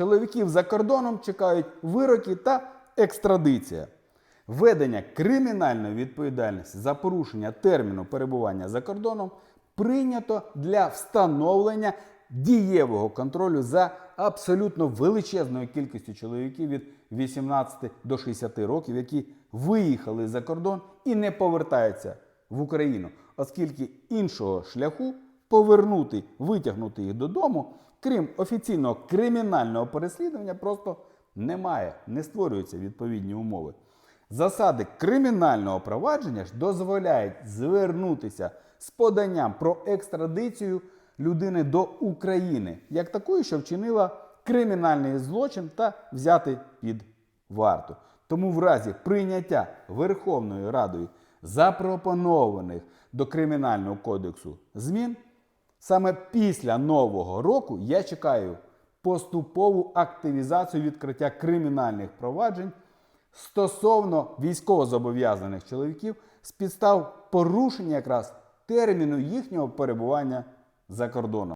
Чоловіків за кордоном чекають вироки та екстрадиція. Введення кримінальної відповідальності за порушення терміну перебування за кордоном прийнято для встановлення дієвого контролю за абсолютно величезною кількістю чоловіків від 18 до 60 років, які виїхали за кордон і не повертаються в Україну, оскільки іншого шляху повернути, витягнути їх додому, крім офіційного кримінального переслідування, просто немає, не створюються відповідні умови. Засади кримінального провадження ж дозволяють звернутися з поданням про екстрадицію людини до України, як такої, що вчинила кримінальний злочин та взяти під варту. Тому в разі прийняття Верховною Радою запропонованих до Кримінального кодексу змін, саме після Нового року я чекаю поступову активізацію відкриття кримінальних проваджень стосовно військовозобов'язаних чоловіків з підстав порушення якраз терміну їхнього перебування за кордоном.